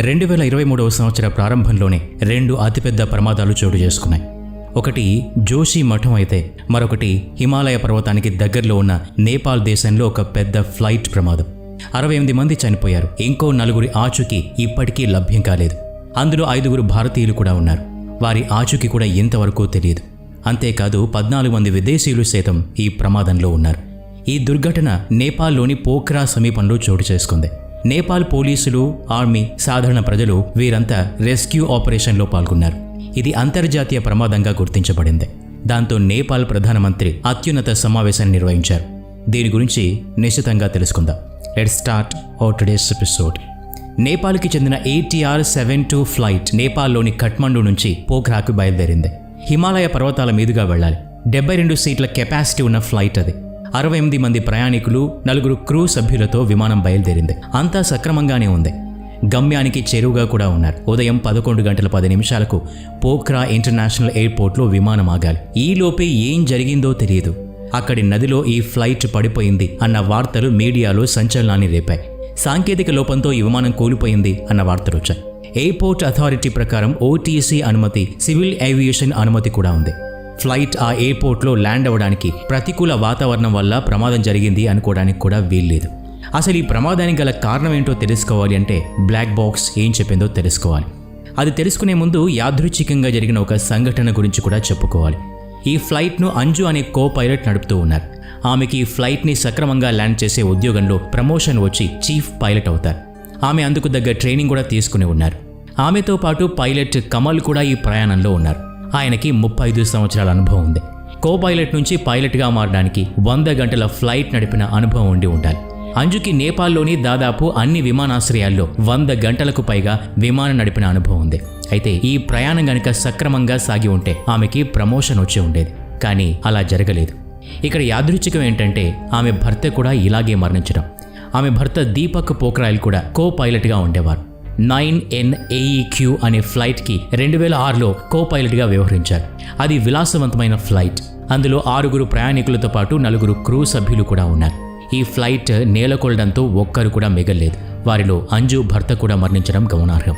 రెండు వేల ఇరవై మూడవ సంవత్సర ప్రారంభంలోనే రెండు అతిపెద్ద ప్రమాదాలు చోటు చేసుకున్నాయి. ఒకటి జోషి మఠం అయితే మరొకటి హిమాలయ పర్వతానికి దగ్గరలో ఉన్న నేపాల్ దేశంలో ఒక పెద్ద ఫ్లైట్ ప్రమాదం. అరవై ఎనిమిది మంది చనిపోయారు. ఇంకో నలుగురి ఆచూకీ ఇప్పటికీ లభ్యం కాలేదు. అందులో ఐదుగురు భారతీయులు కూడా ఉన్నారు. వారి ఆచూకీ కూడా ఇంతవరకు తెలియదు. అంతేకాదు పద్నాలుగు మంది విదేశీయులు సైతం ఈ ప్రమాదంలో ఉన్నారు. ఈ దుర్ఘటన నేపాల్లోని పోఖ్రా సమీపంలో చోటు చేసుకుంది. నేపాల్ పోలీసులు ఆర్మీ సాధారణ ప్రజలు వీరంతా రెస్క్యూ ఆపరేషన్లో పాల్గొన్నారు. ఇది అంతర్జాతీయ ప్రమాదంగా గుర్తించబడింది. దాంతో నేపాల్ ప్రధానమంత్రి అత్యున్నత సమావేశాన్ని నిర్వహించారు. దీని గురించి నిశ్చితంగా తెలుసుకుందాం. లెట్ స్టార్ట్ ఓ టుడేస్ ఎపిసోడ్ నేపాల్కి చెందిన ఏటీఆర్ సెవెన్ టూ ఫ్లైట్ నేపాల్లోని కఠ్మండు నుంచి పోఖ్రాకు బయలుదేరింది. హిమాలయ పర్వతాల మీదుగా వెళ్ళాలి. డెబ్బై రెండు సీట్ల కెపాసిటీ ఉన్న ఫ్లైట్ అది. అరవై ఎనిమిది మంది ప్రయాణికులు నలుగురు క్రూ సభ్యులతో విమానం బయలుదేరింది. అంతా సక్రమంగానే ఉంది. గమ్యానికి చేరువుగా కూడా ఉన్నారు. ఉదయం పదకొండు గంటల పది నిమిషాలకు పోఖ్రా ఇంటర్నేషనల్ ఎయిర్పోర్ట్లో విమానం ఆగాలి. ఈలోపే ఏం జరిగిందో తెలియదు. అక్కడి నదిలో ఈ ఫ్లైట్ పడిపోయింది అన్న వార్తలు మీడియాలో సంచలనాన్ని రేపాయి. సాంకేతిక లోపంతో ఈ విమానం కూలిపోయింది అన్న వార్తలు వచ్చాయి. ఎయిర్పోర్ట్ అథారిటీ ప్రకారం ఓటీసీ అనుమతి సివిల్ ఏవియేషన్ అనుమతి కూడా ఉంది. ఫ్లైట్ ఆ ఎయిర్పోర్ట్లో ల్యాండ్ అవ్వడానికి ప్రతికూల వాతావరణం వల్ల ప్రమాదం జరిగింది అనుకోవడానికి కూడా వీల్లేదు. అసలు ఈ ప్రమాదానికి గల కారణం ఏంటో తెలుసుకోవాలి అంటే బ్లాక్ బాక్స్ ఏం చెప్పిందో తెలుసుకోవాలి. అది తెలుసుకునే ముందు యాదృచ్ఛికంగా జరిగిన ఒక సంఘటన గురించి కూడా చెప్పుకోవాలి. ఈ ఫ్లైట్ను అంజు అనే కో పైలట్ నడుపుతూ ఉన్నారు. ఆమెకి ఈ ఫ్లైట్ని సక్రమంగా ల్యాండ్ చేసే ఉద్యోగంలో ప్రమోషన్ వచ్చి చీఫ్ పైలట్ అవుతారు. ఆమె అందుకు దగ్గర ట్రైనింగ్ కూడా తీసుకుని ఉన్నారు. ఆమెతో పాటు పైలట్ కమల్ కూడా ఈ ప్రయాణంలో ఉన్నారు. ఆయనకి ముప్పై ఐదు సంవత్సరాల అనుభవం ఉంది. కో పైలట్ నుంచి పైలట్గా మారడానికి వంద గంటల ఫ్లైట్ నడిపిన అనుభవం ఉండి ఉండాలి. అంజుకి నేపాల్లోని దాదాపు అన్ని విమానాశ్రయాల్లో వంద గంటలకు పైగా విమానం నడిపిన అనుభవం ఉంది. అయితే ఈ ప్రయాణం గనుక సక్రమంగా సాగి ఉంటే ఆమెకి ప్రమోషన్ వచ్చి ఉండేది. కానీ అలా జరగలేదు. ఇక్కడ యాదృచ్ఛికం ఏంటంటే ఆమె భర్త కూడా ఇలాగే మరణించడం. ఆమె భర్త దీపక్ పోక్రాయల్ కూడా కో పైలట్గా ఉండేవారు. నైన్ ఎన్ ఏఈక్యూ అనే ఫ్లైట్కి రెండు వేల ఆరులో కో పైలట్గా వ్యవహరించారు. అది విలాసవంతమైన ఫ్లైట్. అందులో ఆరుగురు ప్రయాణికులతో పాటు నలుగురు క్రూ సభ్యులు కూడా ఉన్నారు. ఈ ఫ్లైట్ నేలకొల్లడంతో ఒక్కరు కూడా మిగల్లేదు. వారిలో అంజు భర్త కూడా మరణించడం గమనార్హం.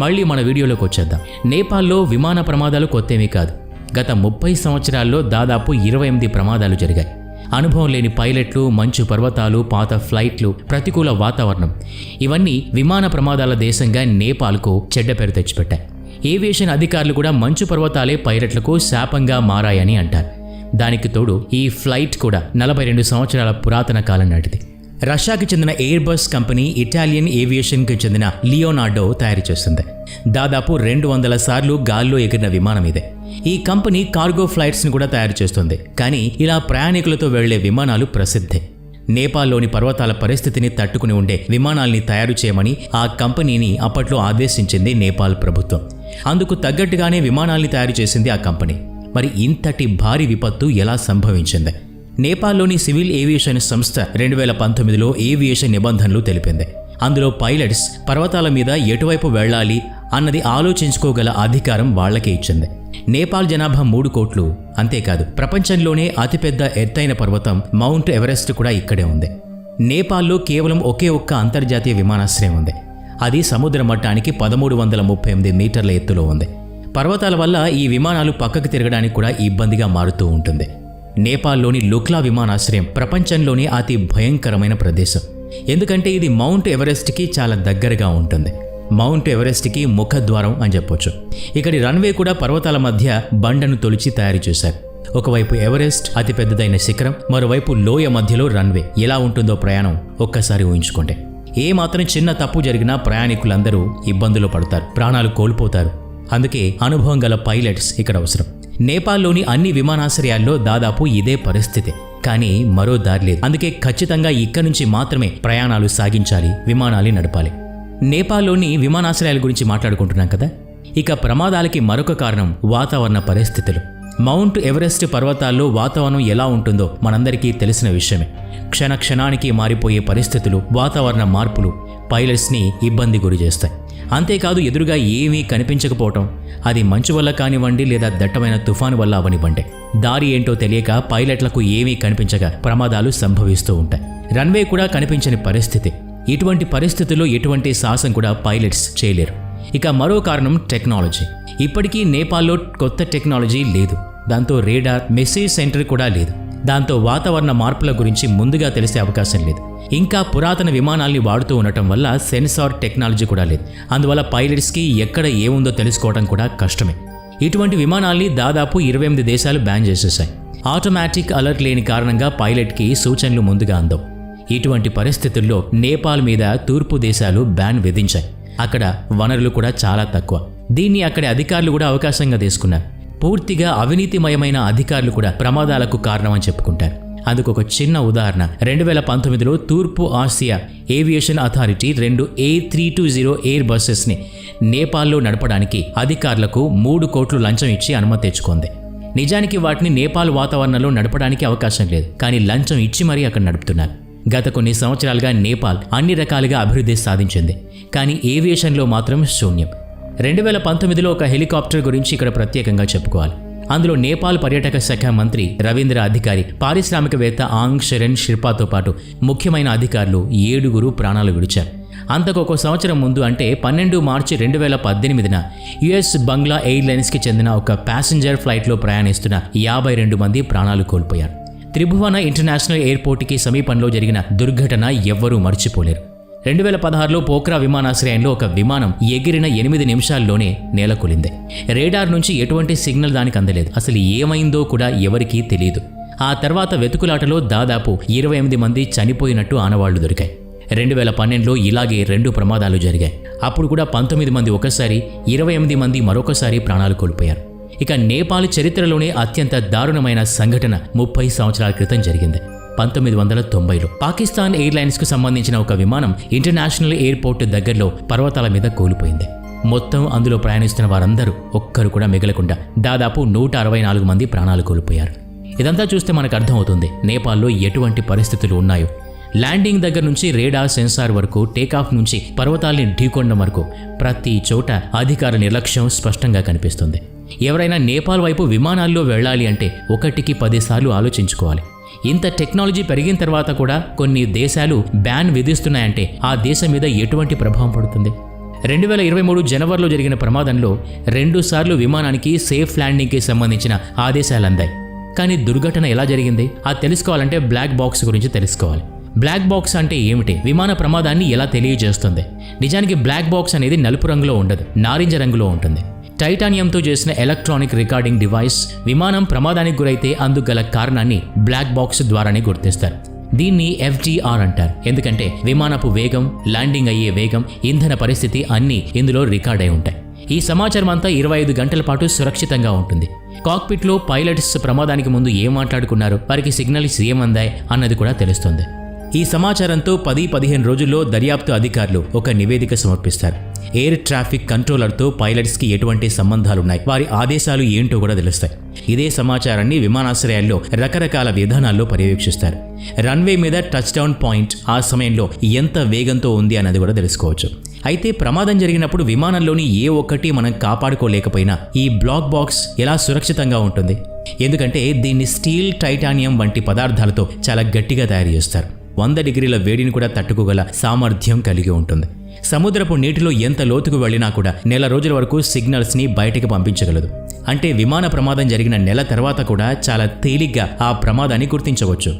మళ్ళీ మన వీడియోలోకి వచ్చేద్దాం. నేపాల్లో విమాన ప్రమాదాలు కొత్తేమీ కాదు. గత ముప్పై సంవత్సరాల్లో దాదాపు ఇరవై ఎనిమిది ప్రమాదాలు జరిగాయి. అనుభవం లేని పైలట్లు మంచు పర్వతాలు పాత ఫ్లైట్లు ప్రతికూల వాతావరణం. ఇవన్నీ విమాన ప్రమాదాల దేశంగా నేపాల్కు చెడ్డ పేరు తెచ్చిపెట్టాయి. ఏవియేషన్ అధికారులు కూడా మంచు పర్వతాలే పైలట్లకు శాపంగా మారాయని అంటారు. దానికి తోడు ఈ ఫ్లైట్ కూడా నలభై రెండు సంవత్సరాల పురాతన కాలం నాటిది. రష్యాకి చెందిన ఎయిర్ బస్ కంపెనీ ఇటాలియన్ ఏవియేషన్కి చెందిన లియోనార్డో తయారు చేస్తుంది. దాదాపు రెండు వందల సార్లు గాల్లో ఎగిరిన విమానం ఇదే. ఈ కంపెనీ కార్గో ఫ్లైట్స్ని కూడా తయారు చేస్తుంది. కానీ ఇలా ప్రయాణికులతో వెళ్ళే విమానాలు ప్రసిద్ధే. నేపాల్లోని పర్వతాల పరిస్థితిని తట్టుకుని ఉండే విమానాల్ని తయారు చేయమని ఆ కంపెనీని అప్పట్లో ఆదేశించింది నేపాల్ ప్రభుత్వం. అందుకు తగ్గట్టుగానే విమానాల్ని తయారు చేసింది ఆ కంపెనీ. మరి ఇంతటి భారీ విపత్తు ఎలా సంభవించింది? నేపాల్లోని సివిల్ ఏవియేషన్ సంస్థ రెండు వేల పంతొమ్మిదిలో ఏవియేషన్ నిబంధనలు తెలిపింది. అందులో పైలట్స్ పర్వతాల మీద ఎటువైపు వెళ్ళాలి అన్నది ఆలోచించుకోగల అధికారం వాళ్ళకే ఇచ్చింది. నేపాల్ జనాభా మూడు కోట్లు అంతేకాదు ప్రపంచంలోనే అతిపెద్ద ఎత్తైన పర్వతం మౌంట్ ఎవరెస్ట్ కూడా ఇక్కడే ఉంది. నేపాల్లో కేవలం ఒకే ఒక్క అంతర్జాతీయ విమానాశ్రయం ఉంది. అది సముద్ర మట్టానికి పదమూడు వందల ముప్పై ఎనిమిది మీటర్ల ఎత్తులో ఉంది. పర్వతాల వల్ల ఈ విమానాలు పక్కకు తిరగడానికి కూడా ఇబ్బందిగా మారుతూ ఉంటుంది. నేపాల్లోని లుక్లా విమానాశ్రయం ప్రపంచంలోనే అతి భయంకరమైన ప్రదేశం. ఎందుకంటే ఇది మౌంట్ ఎవరెస్ట్కి చాలా దగ్గరగా ఉంటుంది. మౌంట్ ఎవరెస్ట్కి ముఖద్వారం అని చెప్పొచ్చు. ఇక్కడి రన్వే కూడా పర్వతాల మధ్య బండను తొలిచి తయారు చేశారు. ఒకవైపు ఎవరెస్ట్ అతిపెద్దదైన శిఖరం మరోవైపు లోయ మధ్యలో రన్వే. ఎలా ఉంటుందో ప్రయాణం ఒక్కసారి ఊహించుకోండి. ఏ మాత్రం చిన్న తప్పు జరిగినా ప్రయాణికులందరూ ఇబ్బందులు పడతారు ప్రాణాలు కోల్పోతారు. అందుకే అనుభవం గల పైలట్స్ ఇక్కడ అవసరం. నేపాల్లోని అన్ని విమానాశ్రయాల్లో దాదాపు ఇదే పరిస్థితి. కానీ మరో దారి లేదు. అందుకే ఖచ్చితంగా ఇక్కడి నుంచి మాత్రమే ప్రయాణాలు సాగించాలి విమానాలు నడపాలి. నేపాల్లోని విమానాశ్రయాల గురించి మాట్లాడుకుంటున్నాం కదా? ఇక ప్రమాదాలకి మరొక కారణం వాతావరణ పరిస్థితులు. మౌంట్ ఎవరెస్ట్ పర్వతాల్లో వాతావరణం ఎలా ఉంటుందో మనందరికీ తెలిసిన విషయమే. క్షణ క్షణానికి మారిపోయే పరిస్థితులు వాతావరణ మార్పులు పైలట్స్ని ఇబ్బంది గురి చేస్తాయి. అంతేకాదు ఎదురుగా ఏమీ కనిపించకపోవటం అది మంచు వల్ల కానివ్వండి లేదా దట్టమైన తుఫాను వల్ల అవనివ్వండి. దారి ఏంటో తెలియక పైలట్లకు ఏమీ కనిపించక ప్రమాదాలు సంభవిస్తూ ఉంటాయి. రన్వే కూడా కనిపించని పరిస్థితి. ఇటువంటి పరిస్థితుల్లో ఎటువంటి సాహసం కూడా పైలట్స్ చేయలేరు. ఇక మరో కారణం టెక్నాలజీ. ఇప్పటికీ నేపాల్లో కొత్త టెక్నాలజీ లేదు. దాంతో రేడార్ మెసేజ్ సెంటర్ కూడా లేదు. దాంతో వాతావరణ మార్పుల గురించి ముందుగా తెలిసే అవకాశం లేదు. ఇంకా పురాతన విమానాల్ని వాడుతూ ఉండటం వల్ల సెన్సార్ టెక్నాలజీ కూడా లేదు. అందువల్ల పైలట్స్కి ఎక్కడ ఏముందో తెలుసుకోవడం కూడా కష్టమే. ఇటువంటి విమానాల్ని దాదాపు ఇరవై ఎనిమిది దేశాలు బ్యాన్ చేసేసాయి ఆటోమేటిక్ అలర్ట్ లేని కారణంగా పైలట్కి సూచనలు ముందుగా అందవు. ఇటువంటి పరిస్థితుల్లో నేపాల్ మీద తూర్పు దేశాలు బ్యాన్ విధించాయి. అక్కడ వనరులు కూడా చాలా తక్కువ. దీన్ని అక్కడి అధికారులు కూడా అవకాశంగా తీసుకున్నారు. పూర్తిగా అవినీతిమయమైన అధికారులు కూడా ప్రమాదాలకు కారణమని చెప్పుకుంటారు. అందుకు ఒక చిన్న ఉదాహరణ. రెండు వేల పంతొమ్మిదిలో తూర్పు ఆసియా ఏవియేషన్ అథారిటీ రెండు ఏ త్రీ టూ జీరో ఎయిర్ బస్సెస్ని నేపాల్లో నడపడానికి అధికారులకు మూడు కోట్లు లంచం ఇచ్చి అనుమతి తెచ్చుకుంది. నిజానికి వాటిని నేపాల్ వాతావరణంలో నడపడానికి అవకాశం లేదు. కానీ లంచం ఇచ్చి మరీ అక్కడ నడుపుతున్నారు. గత కొన్ని సంవత్సరాలుగా నేపాల్ అన్ని రకాలుగా అభివృద్ధి సాధించింది కానీ ఏవియేషన్లో మాత్రం శూన్యం. రెండు వేల పంతొమ్మిదిలో ఒక హెలికాప్టర్ గురించి ఇక్కడ ప్రత్యేకంగా చెప్పుకోవాలి. అందులో నేపాల్ పర్యాటక శాఖ మంత్రి రవీంద్ర అధికారి పారిశ్రామికవేత్త ఆంగ్ శరణ్ షిర్పాతో పాటు ముఖ్యమైన అధికారులు ఏడుగురు ప్రాణాలు విడిచారు. అంతకు ఒక సంవత్సరం ముందు అంటే పన్నెండు మార్చి రెండు వేల పద్దెనిమిదిన యుఎస్ బంగ్లా ఎయిర్లైన్స్కి చెందిన ఒక ప్యాసింజర్ ఫ్లైట్లో ప్రయాణిస్తున్న యాభై రెండు మంది ప్రాణాలు కోల్పోయారు. త్రిభువన ఇంటర్నేషనల్ ఎయిర్పోర్ట్కి సమీపంలో జరిగిన దుర్ఘటన ఎవ్వరూ మర్చిపోలేరు. రెండు వేల పదహారులో పోక్రా విమానాశ్రయంలో ఒక విమానం ఎగిరిన ఎనిమిది నిమిషాల్లోనే నేలకొలింది. రేడార్ నుంచి ఎటువంటి సిగ్నల్ దానికి అందలేదు. అసలు ఏమైందో కూడా ఎవరికీ తెలియదు ఆ తర్వాత వెతుకులాటలో దాదాపు ఇరవై ఎనిమిది మంది చనిపోయినట్టు ఆనవాళ్ళు దొరికాయి. రెండు వేల పన్నెండులో ఇలాగే రెండు ప్రమాదాలు జరిగాయి. అప్పుడు కూడా పంతొమ్మిది మంది ఒకసారి ఇరవై ఎనిమిది మంది మరొకసారి ప్రాణాలు కోల్పోయారు. ఇక నేపాల్ చరిత్రలోనే అత్యంత దారుణమైన సంఘటన ముప్పై సంవత్సరాల క్రితం జరిగింది. పంతొమ్మిది వందల తొంభైలో పాకిస్తాన్ ఎయిర్లైన్స్కు సంబంధించిన ఒక విమానం ఇంటర్నేషనల్ ఎయిర్పోర్ట్ దగ్గరలో పర్వతాల మీద కూలిపోయింది. మొత్తం అందులో ప్రయాణిస్తున్న వారందరూ ఒక్కరు కూడా మిగలకుండా దాదాపు నూట అరవై నాలుగు మంది ప్రాణాలు కోల్పోయారు. ఇదంతా చూస్తే మనకు అర్థమవుతుంది నేపాల్లో ఎటువంటి పరిస్థితులు ఉన్నాయో. ల్యాండింగ్ దగ్గర నుంచి రేడార్ సెన్సార్ వరకు టేకాఫ్ నుంచి పర్వతాల్ని ఢీకొండం వరకు ప్రతి చోట అధికార నిర్లక్ష్యం స్పష్టంగా కనిపిస్తుంది. ఎవరైనా నేపాల్ వైపు విమానాల్లో వెళ్ళాలి అంటే ఒకటికి పదిసార్లు ఆలోచించుకోవాలి. ఇంత టెక్నాలజీ పెరిగిన తర్వాత కూడా కొన్ని దేశాలు బ్యాన్ విధిస్తున్నాయంటే ఆ దేశం మీద ఎటువంటి ప్రభావం పడుతుంది? రెండు వేల ఇరవై మూడు జనవరిలో జరిగిన ప్రమాదంలో రెండుసార్లు విమానానికి సేఫ్ ల్యాండింగ్కి సంబంధించిన ఆదేశాలు అందాయి. కానీ దుర్ఘటన ఎలా జరిగింది? అది తెలుసుకోవాలంటే బ్లాక్ బాక్స్ గురించి తెలుసుకోవాలి. బ్లాక్ బాక్స్ అంటే ఏమిటి? విమాన ప్రమాదాన్ని ఎలా తెలియజేస్తుంది? నిజానికి బ్లాక్ బాక్స్ అనేది నలుపు రంగులో ఉండదు నారింజ రంగులో ఉంటుంది. టైటానియంతో చేసిన ఎలక్ట్రానిక్ రికార్డింగ్ డివైస్ విమానం ప్రమాదానికి గురైతే అందుకు గల కారణాన్ని బ్లాక్ బాక్స్ ద్వారానే గుర్తిస్తారు. దీన్ని ఎఫ్టీఆర్ అంటారు. ఎందుకంటే విమానపు వేగం ల్యాండింగ్ అయ్యే వేగం ఇంధన పరిస్థితి అన్నీ ఇందులో రికార్డ్ అయి ఉంటాయి. ఈ సమాచారం అంతా ఇరవై ఐదు గంటల పాటు సురక్షితంగా ఉంటుంది. కాక్పిట్లో పైలట్స్ ప్రమాదానికి ముందు ఏం మాట్లాడుకున్నారు వారికి సిగ్నల్స్ ఏమందాయి అన్నది కూడా తెలుస్తుంది. ఈ సమాచారంతో పది పదిహేను రోజుల్లో దర్యాప్తు అధికారులు ఒక నివేదిక సమర్పిస్తారు. ఎయిర్ ట్రాఫిక్ కంట్రోలర్తో పైలట్స్కి ఎటువంటి సంబంధాలున్నాయి? వారి ఆదేశాలు ఏంటో కూడా తెలుస్తాయి. ఇదే సమాచారాన్ని విమానాశ్రయాల్లో రకరకాల విధానాల్లో పర్యవేక్షిస్తారు. రన్వే మీద టచ్ డౌన్ పాయింట్ ఆ సమయంలో ఎంత వేగంతో ఉంది అన్నది కూడా తెలుసుకోవచ్చు. అయితే ప్రమాదం జరిగినప్పుడు విమానంలోని ఏ ఒక్కటి మనం కాపాడుకోలేకపోయినా ఈ బ్లాక్ బాక్స్ ఎలా సురక్షితంగా ఉంటుంది? ఎందుకంటే దీన్ని స్టీల్ టైటానియం వంటి పదార్థాలతో చాలా గట్టిగా తయారు చేస్తారు. వంద డిగ్రీల వేడిని కూడా తట్టుకోగల సామర్థ్యం కలిగి ఉంటుంది. సముద్రపు నీటిలో ఎంత లోతుకు వెళ్ళినా కూడా నెల రోజుల వరకు సిగ్నల్స్ని బయటకు పంపించగలదు. అంటే విమాన ప్రమాదం జరిగిన నెల తర్వాత కూడా చాలా తేలిగ్గా ఆ ప్రమాదాన్ని గుర్తించవచ్చు.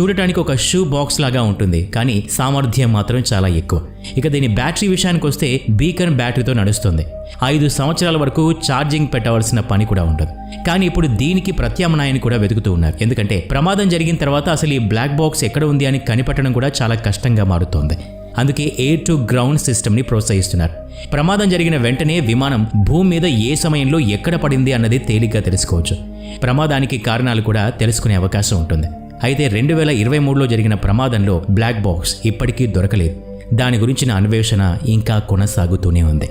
చూడటానికి ఒక షూ బాక్స్ లాగా ఉంటుంది కానీ సామర్థ్యం మాత్రం చాలా ఎక్కువ. ఇక దీని బ్యాటరీ విషయానికి వస్తే బీకన్ బ్యాటరీతో నడుస్తుంది. ఐదు సంవత్సరాల వరకు ఛార్జింగ్ పెట్టవలసిన పని కూడా ఉండదు. కానీ ఇప్పుడు దీనికి ప్రత్యామ్నాయాన్ని కూడా వెతుకుతూ ఉన్నారు. ఎందుకంటే ప్రమాదం జరిగిన తర్వాత అసలు ఈ బ్లాక్ బాక్స్ ఎక్కడ ఉంది అని కనిపెట్టడం కూడా చాలా కష్టంగా మారుతోంది. అందుకే ఎయిర్ టు గ్రౌండ్ సిస్టమ్ని ప్రోత్సహిస్తున్నారు. ప్రమాదం జరిగిన వెంటనే విమానం భూమి మీద ఏ సమయంలో ఎక్కడ పడింది అన్నది తేలిగ్గా తెలుసుకోవచ్చు. ప్రమాదానికి కారణాలు కూడా తెలుసుకునే అవకాశం ఉంటుంది. అయితే రెండు వేల ఇరవై మూడులో జరిగిన ప్రమాదంలో బ్లాక్ బాక్స్ ఇప్పటికీ దొరకలేదు. దాని గురించిన అన్వేషణ ఇంకా కొనసాగుతూనే ఉంది.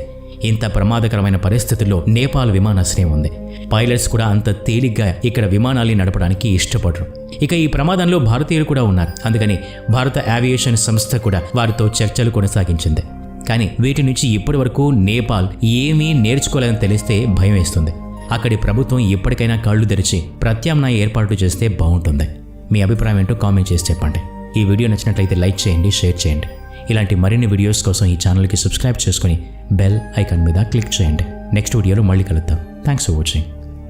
ఇంత ప్రమాదకరమైన పరిస్థితుల్లో నేపాల్ విమానాశ్రయం ఉంది. పైలట్స్ కూడా అంత తేలిగ్గా ఇక్కడ విమానాల్ని నడపడానికి ఇష్టపడరు. ఇక ఈ ప్రమాదంలో భారతీయులు కూడా ఉన్నారు. అందుకని భారత ఏవియేషన్ సంస్థ కూడా వారితో చర్చలు కొనసాగించింది. కానీ వీటి నుంచి ఇప్పటి వరకు నేపాల్ ఏమీ నేర్చుకోలేదని తెలిస్తే భయం వేస్తుంది. అక్కడి ప్రభుత్వం ఇప్పటికైనా కళ్ళు తెరిచి ప్రత్యామ్నాయ ఏర్పాట్లు చేస్తే బాగుంటుంది. మీ అభిప్రాయం ఏంటో కామెంట్ చేసి చెప్పండి. ఈ వీడియో నచ్చినట్లయితే లైక్ చేయండి షేర్ చేయండి. ఇలాంటి మరిన్ని వీడియోస్ కోసం ఈ ఛానల్కి సబ్స్క్రైబ్ చేసుకుని బెల్ ఐకాన్ మీద క్లిక్ చేయండి. నెక్స్ట్ వీడియోలో మళ్ళీ కలుద్దాం. Thanks for watching